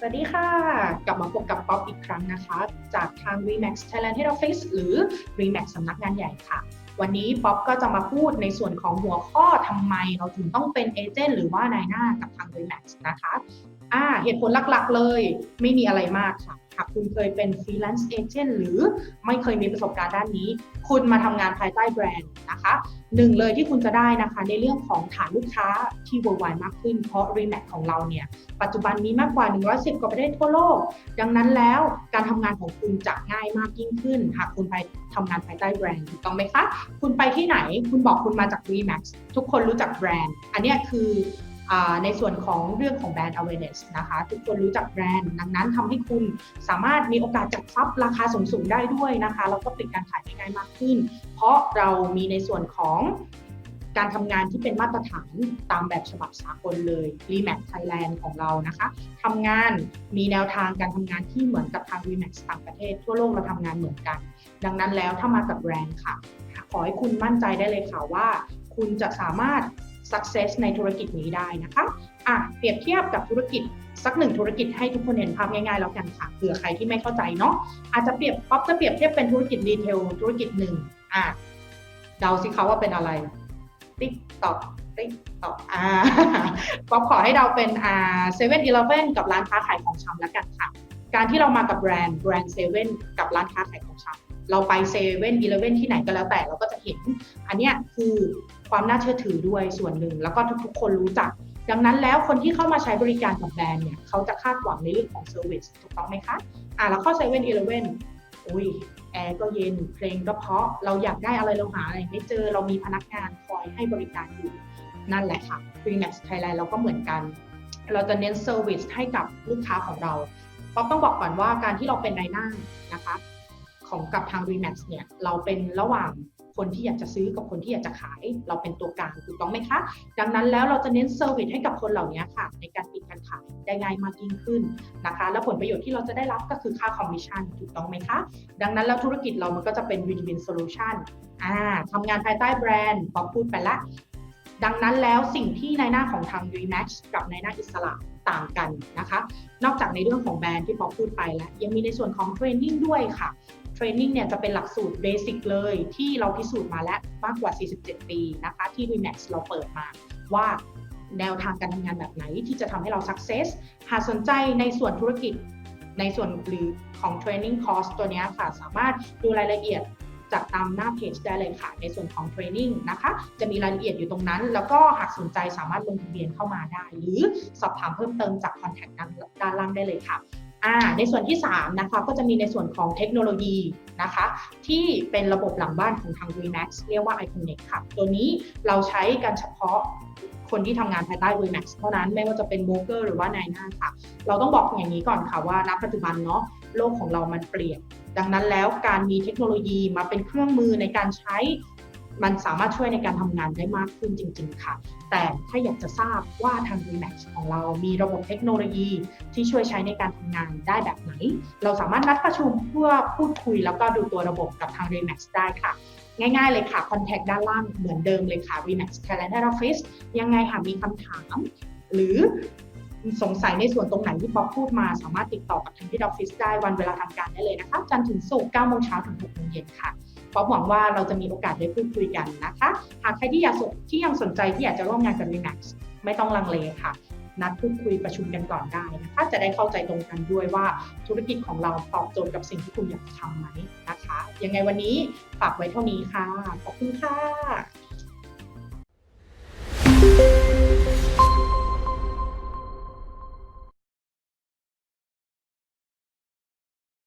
สวัสดีค่ะ กลับมาพบกับป๊อปอีกครั้งนะคะ จากทาง Remax Thailand Head Office หรือ Remax สำนักงานใหญ่ค่ะ วันนี้ป๊อปก็จะมาพูดในส่วนของหัวข้อทำไมเราถึงต้องเป็นเอเจนต์หรือว่านายหน้ากับทาง Remax นะคะ อ่า เหตุผลหลักๆเลยไม่มีอะไรมากค่ะ หากคุณเคยเป็น freelance agent หรือไม่เคยมีประสบการณ์ด้านนี้ คุณมาทำงานภายใต้แบรนด์นะคะหนึ่งเลยที่คุณจะได้นะคะ ในเรื่องของฐานลูกค้าที่ worldwide มากขึ้น เพราะ Remax ของเราเนี่ย ปัจจุบันมีมากกว่า 110 กว่าประเทศทั่วโลก ดังนั้นแล้วการทำงานของคุณจะง่ายมากยิ่งขึ้น หากคุณไปทำงานภายใต้แบรนด์ถูกต้องไหมคะ คุณไปที่ไหน คุณบอกคุณมาจาก Remax ทุกคนรู้จักแบรนด์ อันนี้คือ ในส่วนของเรื่องของแบรนด์ awareness นะคะ ทุกคนรู้จักแบรนด์ ดังนั้นทำให้คุณสามารถมีโอกาสจัดซับราคาสูงๆได้ด้วยนะคะ แล้วก็ปิดการขายได้ง่ายมากขึ้น เพราะเรามีในส่วนของการทำงานที่เป็นมาตรฐานตามแบบฉบับสากลเลย Remax Thailand ของเรานะคะทำงานมีแนวทางการทำงานที่เหมือนกับทาง Remax ต่างประเทศ ทั่วโลกเราทำงานเหมือนกัน ดังนั้นแล้วถ้ามากับแบรนด์ค่ะ ขอให้คุณมั่นใจได้เลยค่ะว่า คุณจะสามารถ success ในธุรกิจนี้ได้นะคะอะเปรียบเทียบกับธุรกิจสักหนึ่งธุรกิจให้ทุกคนเห็นภาพง่ายๆแล้วกันค่ะเผื่อใครที่ไม่เข้าใจเนาะอาจจะเปรียบป๊อปจะเปรียบเทียบเป็นธุรกิจรีเทลธุรกิจหนึ่งอะเดาสิคะว่าเป็นอะไรติ๊กตอกติ๊กตอกอ่าป๊อปขอให้เดาเป็นอ่าเซเว่นอีเลฟเว่นกับร้านค้าขายของชำแล้วกันค่ะการที่เรามากับแบรนด์แบรนด์เซเว่นกับร้านค้าขายของชำเราไปเซเว่นอีเลฟเว่นที่ไหนก็แล้วแต่เราก็จะเห็น อันเนี้ยคือ ความน่าเชื่อถือด้วยส่วนหนึ่ง แล้วก็ทุกๆ คนรู้จัก ดังนั้นแล้วคนที่เข้ามาใช้บริการกับแบรนด์เนี่ยเขาจะคาดหวังในเรื่องของเซอร์วิสถูกต้องไหมคะอ่าแล้วเข้าเซเว่นอีเลฟเว่นอุ้ยแอร์ก็เย็นเพลงก็เพราะเราอยากได้อะไรเราหาอะไรไม่เจอเรามีพนักงานคอยให้บริการอยู่นั่นแหละค่ะ Remax Thailand เราก็เหมือนกัน เราจะเน้นเซอร์วิสให้กับลูกค้าของเราป๊อปต้องบอกก่อนว่าการที่เราเป็นนายหน้านะคะ ของกับทาง Remax เนี่ย เราเป็นระหว่าง คนที่อยากจะซื้อกับคนที่อยากจะขาย เราเป็นตัวกลางถูกต้องไหมคะ ดังนั้นแล้วเราจะเน้นเซอร์วิสให้กับคนเหล่านี้ค่ะ ในการปิดการขายได้ง่ายมากยิ่งขึ้นนะคะ แล้วผลประโยชน์ที่เราจะได้รับก็คือค่าคอมมิชชั่นถูกต้องไหมคะ ดังนั้นแล้วธุรกิจเรามันก็จะเป็น win-win solution อ่าทำงานภายใต้แบรนด์ป๊อปพูดไปละดังนั้นแล้วสิ่งที่ในหน้าของทาง Remax กับในหน้าอิสระต่างกันนะคะ นอกจากในเรื่องของแบรนด์ที่ป๊อปพูดไปแล้ว ยังมีในส่วนของเทรนนิ่งด้วยค่ะ เทรนนิ่งเนี่ยจะเป็นหลักสูตรเบสิกเลยที่เราพิสูจน์มาแล้วมากกว่า 47 ปีนะคะที่ Remax เราเปิดมาว่าแนวทางการทำงานแบบไหนที่จะทำให้เรา success หากสนใจในส่วนธุรกิจในส่วนหรือของ training course ตัวนี้ค่ะ สามารถดูรายละเอียดจากตามหน้าเพจได้เลยค่ะ ในส่วนของ training นะคะ จะมีรายละเอียดอยู่ตรงนั้น แล้วก็หากสนใจสามารถลงทะเบียนเข้ามาได้ หรือสอบถามเพิ่มเติมจาก contact ด้านด้านล่างได้เลยค่ะ อ่าในส่วนที่3นะคะก็จะมีในส่วนของเทคโนโลยีนะคะที่เป็นระบบหลังบ้านของทาง Remax เรียกว่า iConnect ค่ะ ตัวนี้เราใช้กันเฉพาะคนที่ทำงานภายใต้ Remax เท่านั้นไม่ว่าจะเป็นโบรกเกอร์หรือว่านายหน้าค่ะ เราต้องบอกอย่างนี้ก่อนค่ะว่าณปัจจุบันเนาะโลกของเรามันเปลี่ยน ดังนั้นแล้วการมีเทคโนโลยีมาเป็นเครื่องมือในการใช้ มันสามารถช่วยในการทำงานได้มากขึ้นจริง ๆ ค่ะ แต่ถ้าอยากจะทราบว่าทาง Remax ของเรามีระบบเทคโนโลยีที่ช่วยใช้ในการทำงานได้แบบไหน เราสามารถนัดประชุมเพื่อพูดคุยแล้วก็ดูตัวระบบกับทาง Remax ได้ค่ะ ง่ายๆเลยค่ะคอนแทคด้านล่างเหมือนเดิมเลยค่ะ Remax Thailand Head Office ยังไงหากมีคำถาม หรือสงสัยในส่วนตรงไหนที่ป๊อปพูดมา สามารถติดต่อกับทางที่ออฟฟิศได้วันเวลาทำการได้เลยนะคะ จันทร์ถึงศุกร์9โมงเช้าถึง6โมงเย็นค่ะ ป๊อปหวังว่าเราจะมีโอกาสได้พูดคุยกันนะคะ หากใครที่อยากสนที่ยังสนใจที่อยากจะร่วมงานกับ Remax ไม่ต้องลังเลค่ะ นัดพูดคุยประชุมกันก่อนได้นะคะ จะได้เข้าใจตรงกันด้วยว่าธุรกิจของเราตอบโจทย์กับสิ่งที่คุณอยากทำไหมนะคะ ยังไงวันนี้ฝากไว้เท่านี้ค่ะ ขอบคุณค่ะ